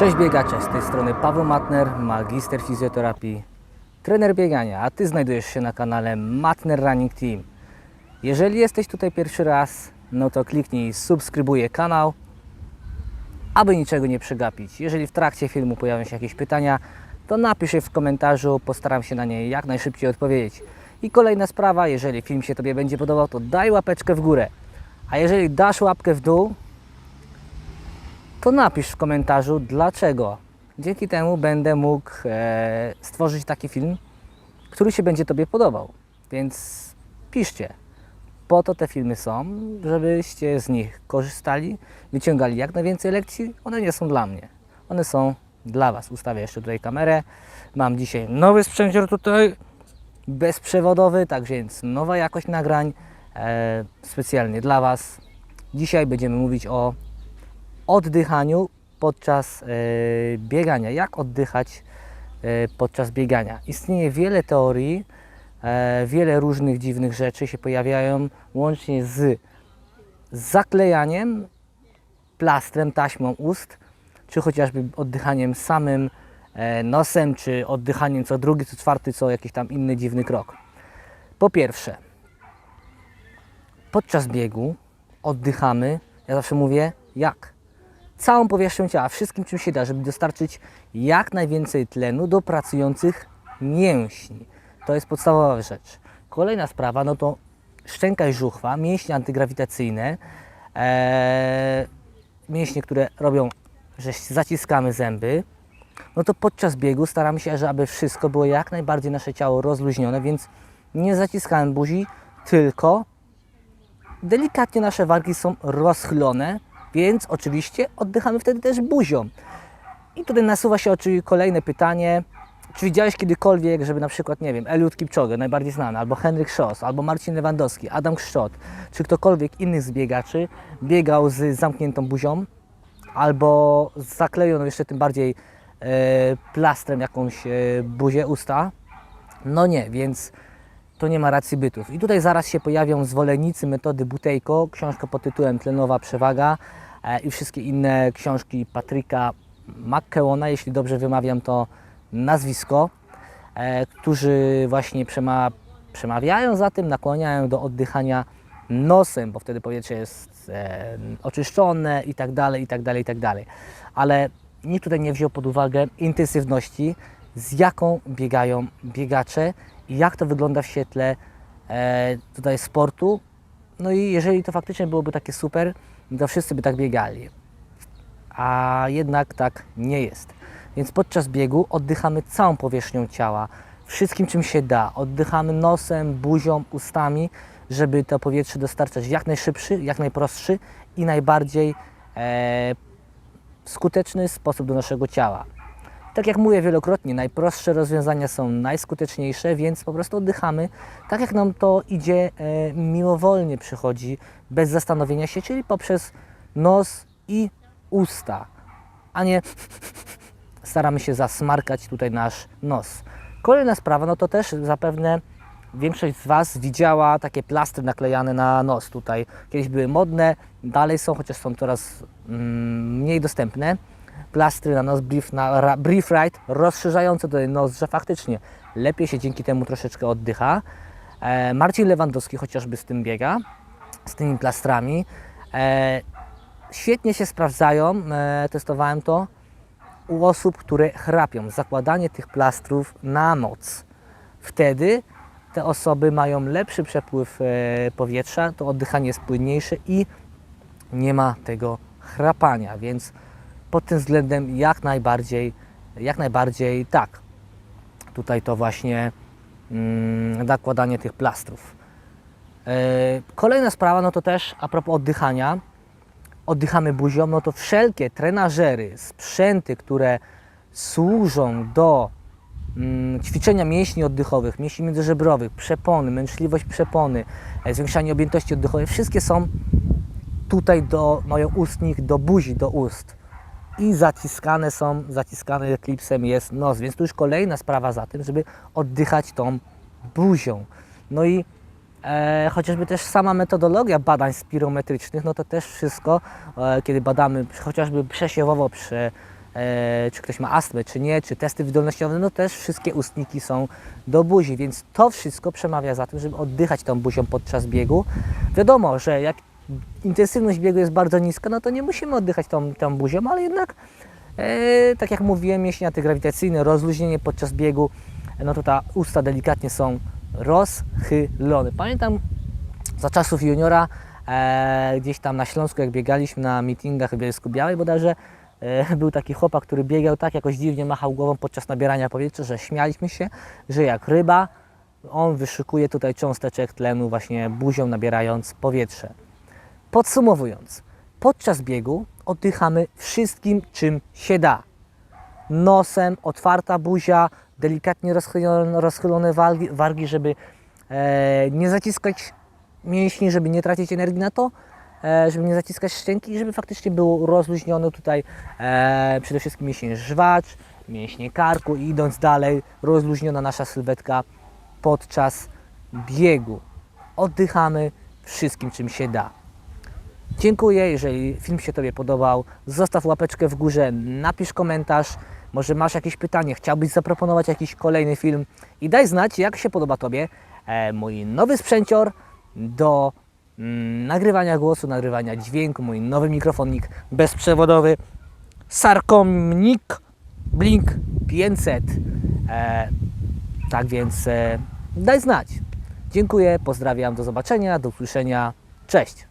Cześć biegacze, z tej strony Paweł Matner, magister fizjoterapii, trener biegania, a Ty znajdujesz się na kanale Matner Running Team. Jeżeli jesteś tutaj pierwszy raz, no to kliknij subskrybuję kanał, aby niczego nie przegapić. Jeżeli w trakcie filmu pojawią się jakieś pytania, to napisz je w komentarzu, postaram się na nie jak najszybciej odpowiedzieć. I kolejna sprawa, jeżeli film się Tobie będzie podobał, to daj łapeczkę w górę. A jeżeli dasz łapkę w dół, to napisz w komentarzu dlaczego. Dzięki temu będę mógł e, stworzyć taki film, który się będzie Tobie podobał. Więc piszcie. Po to te filmy są, żebyście z nich korzystali, wyciągali jak najwięcej lekcji. One nie są dla mnie. One są dla Was. Ustawię jeszcze tutaj kamerę. Mam dzisiaj nowy sprzęcior tutaj, bezprzewodowy, tak więc nowa jakość nagrań e, specjalnie dla Was. Dzisiaj będziemy mówić o oddychaniu podczas e, biegania. Jak oddychać e, podczas biegania? Istnieje wiele teorii, e, wiele różnych dziwnych rzeczy się pojawiają, łącznie z zaklejaniem plastrem, taśmą ust, czy chociażby oddychaniem samym nosem, czy oddychaniem co drugi, co czwarty, co jakiś tam inny dziwny krok. Po pierwsze, podczas biegu oddychamy, ja zawsze mówię, jak? Całą powierzchnią ciała, wszystkim czym się da, żeby dostarczyć jak najwięcej tlenu do pracujących mięśni. To jest podstawowa rzecz. Kolejna sprawa, no to szczęka i żuchwa, mięśnie antygrawitacyjne, e, mięśnie, które robią, że zaciskamy zęby, no to podczas biegu staramy się, żeby wszystko było jak najbardziej nasze ciało rozluźnione, więc nie zaciskamy buzi, tylko delikatnie nasze wargi są rozchylone, więc oczywiście oddychamy wtedy też buzią. I tutaj nasuwa się oczywiście kolejne pytanie, czy widziałeś kiedykolwiek, żeby na przykład, nie wiem, Eliud Kipchoge, najbardziej znany, albo Henryk Schoss, albo Marcin Lewandowski, Adam Kszczot, czy ktokolwiek innych z biegaczy biegał z zamkniętą buzią, albo zaklejoną jeszcze tym bardziej e, plastrem jakąś e, buzię, usta? No nie, więc to nie ma racji bytów. I tutaj zaraz się pojawią zwolennicy metody Butejko, książka pod tytułem Tlenowa Przewaga e, i wszystkie inne książki Patryka McKeona, jeśli dobrze wymawiam to nazwisko, e, którzy właśnie przema, przemawiają za tym, nakłaniają do oddychania nosem, bo wtedy powietrze jest e, oczyszczone i tak dalej, i tak dalej, i tak dalej. Ale nikt tutaj nie wziął pod uwagę intensywności, z jaką biegają biegacze i jak to wygląda w świetle e, tutaj sportu. No i jeżeli to faktycznie byłoby takie super, to wszyscy by tak biegali. A jednak tak nie jest. Więc podczas biegu oddychamy całą powierzchnią ciała, wszystkim czym się da. Oddychamy nosem, buzią, ustami, żeby to powietrze dostarczać jak najszybszy, jak najprostszy i najbardziej e, skuteczny sposób do naszego ciała. Tak jak mówię wielokrotnie, najprostsze rozwiązania są najskuteczniejsze, więc po prostu oddychamy tak, jak nam to idzie e, mimowolnie przychodzi, bez zastanowienia się, czyli poprzez nos i usta, a nie staramy się zasmarkać tutaj nasz nos. Kolejna sprawa, no to też zapewne większość z Was widziała takie plastry naklejane na nos tutaj. Kiedyś były modne, dalej są, chociaż są coraz mm, mniej dostępne. Plastry na nos Brief, na, brief Right, rozszerzające tutaj nos, że faktycznie lepiej się dzięki temu troszeczkę oddycha. E, Marcin Lewandowski chociażby z tym biega, z tymi plastrami. E, świetnie się sprawdzają, e, testowałem to u osób, które chrapią. Zakładanie tych plastrów na noc. Wtedy te osoby mają lepszy przepływ e, powietrza, to oddychanie jest płynniejsze i nie ma tego chrapania, więc pod tym względem jak najbardziej, jak najbardziej tak. Tutaj to właśnie mm, nakładanie tych plastrów. E, Kolejna sprawa, no to też a propos oddychania, oddychamy buzią, no to wszelkie trenażery, sprzęty, które służą do mm, ćwiczenia mięśni oddechowych, mięśni międzyżebrowych, przepony, męczliwość przepony, e, zwiększanie objętości oddechowej, wszystkie są tutaj do, mają ustnik do buzi, do ust. I zaciskane są, zaciskany klipsem jest nos, więc tu już kolejna sprawa za tym, żeby oddychać tą buzią. No i E, chociażby też sama metodologia badań spirometrycznych, no to też wszystko, e, kiedy badamy chociażby przesiewowo prze, e, czy ktoś ma astmę, czy nie, czy testy wydolnościowe, no też wszystkie ustniki są do buzi, więc to wszystko przemawia za tym, żeby oddychać tą buzią podczas biegu. Wiadomo, że jak intensywność biegu jest bardzo niska, no to nie musimy oddychać tą, tą buzią, ale jednak, e, tak jak mówiłem, mięśnie antygrawitacyjne, rozluźnienie podczas biegu, no to ta usta delikatnie są rozchylone. Pamiętam za czasów juniora, e, gdzieś tam na Śląsku, jak biegaliśmy na meetingach w Bielsku Białej bodajże, e, był taki chłopak, który biegał tak, jakoś dziwnie machał głową podczas nabierania powietrza, że śmialiśmy się, że jak ryba, on wyszukuje tutaj cząsteczek tlenu właśnie buzią nabierając powietrze. Podsumowując, podczas biegu oddychamy wszystkim, czym się da. Nosem, otwarta buzia, delikatnie rozchylone, rozchylone wargi, wargi, żeby e, nie zaciskać mięśni, żeby nie tracić energii na to, e, żeby nie zaciskać szczęki i żeby faktycznie był rozluźniony tutaj e, przede wszystkim mięśnie żwacz, mięśnie karku i idąc dalej rozluźniona nasza sylwetka podczas biegu. Oddychamy wszystkim, czym się da. Dziękuję, jeżeli film się Tobie podobał, zostaw łapeczkę w górze, napisz komentarz, może masz jakieś pytanie, chciałbyś zaproponować jakiś kolejny film i daj znać, jak się podoba Tobie e, mój nowy sprzęcior do mm, nagrywania głosu, nagrywania dźwięku, mój nowy mikrofonik bezprzewodowy Sarkomnik Blink 500. E, tak więc e, daj znać. Dziękuję, pozdrawiam, do zobaczenia, do usłyszenia, cześć.